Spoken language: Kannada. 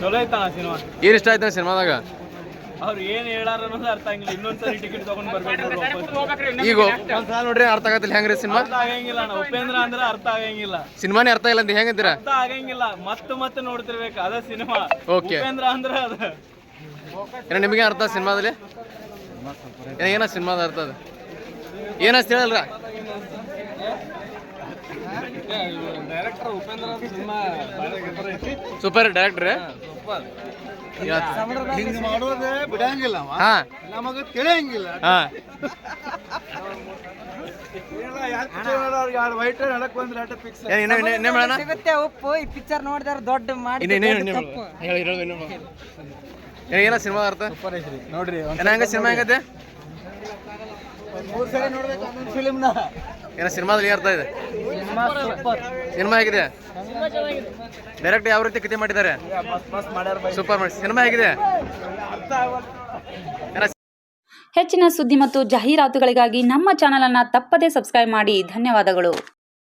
ಚಲೋ ಐತಣ್ಣ ಸಿನಿಮಾ? ಏನು ಇಷ್ಟ ಆಯ್ತು ಸಿನಿಮಾದಾಗ? ಅವ್ರು ಏನ್ ಹೇಳಾರ ಅನ್ನೋದು ಅರ್ಥ ಆಗಿಲ್ಲ. ಇನ್ನೊಂದ್ಸರಿ ಟಿಕೆಟ್ ತಗೊಂಡ್ ಬರ್ಬೇಕು ಈಗ ಒಂದ್ಸಲ ನೋಡ್ರಿ ಅರ್ಥ ಆಗತ್ತಿಲ್ಲ. ಹೆಂಗ್ರಿ ಸಿನಿಮಾ? ಅರ್ಥ ಆಗಂಗಿಲ್ಲ ಅಣ್ಣ. ಉಪೇಂದ್ರ ಅಂದ್ರೆ ಅರ್ಥ ಆಗಂಗಿಲ್ಲ. ಸಿನಿಮಾನೇ ಅರ್ಥ ಇಲ್ಲ ಅಂತ ಹೆಂಗಂತೀರಾ ಅರ್ಥ ಆಗಂಗಿಲ್ಲ. ಮತ್ತೆ ಮತ್ತೆ ನೋಡ್ತಿರ್ಬೇಕು. ಅದ ಸಿನಿಮಾ. ಓಕೆ. ಉಪೇಂದ್ರ ಅಂದ್ರೆ ಅದ. ಏನ ನಿಮಗೆ ಅರ್ಥ ಸಿನಿಮಾದಲ್ಲಿ? ಏನ ಏನೋ ಸಿನಿಮಾದ ಅರ್ಥ ಅದು? ಏನಷ್ಟು ಹೇಳಲ್ರ? Director Upendra cinema super director ಹಿಂಗ್ ಮಾಡೋದೇ ಬಿಡಂಗಿಲ್ಲ ಹಾ. ನಮಗ ತಿಳಿಯಂಗಿಲ್ಲ. ಹಾ. ಸಿಗುತ್ತೆ ಉಪ್ಪು ಈ ಪಿಕ್ಚರ್ ನೋಡಿದಾರ ದೊಡ್ಡ ಮಾಡಿ ಏನ ಸಿನಿಮಾ ಅರ್ಥ ನೋಡ್ರಿ ಹಂಗ ಸಿನಿಮಾ ಹೆಂಗತ್ತೆ ಮೂರ್ ನೋಡ್ಬೇಕು ಫಿಲ್ಮ್ನ ಏನೋ ಸಿನಿಮಾದಲ್ಲಿ ಏನ್ ಅರ್ಥ ಇದೆ? ಸಿನಿಮಾ ಹೇಗಿದೆ? ಡೈರೆಕ್ಟ್ ಯಾವ ರೀತಿ ಕತೆ ಮಾಡಿದ್ದಾರೆ? ಸೂಪರ್ ಮಾಡಿ. ಸಿನಿಮಾ ಹೇಗಿದೆ? ಹೆಚ್ಚಿನ ಸುದ್ದಿ ಮತ್ತು ಜಾಹೀರಾತುಗಳಿಗಾಗಿ ನಮ್ಮ ಚಾನಲನ್ನು ತಪ್ಪದೇ ಸಬ್ಸ್ಕ್ರೈಬ್ ಮಾಡಿ. ಧನ್ಯವಾದಗಳು.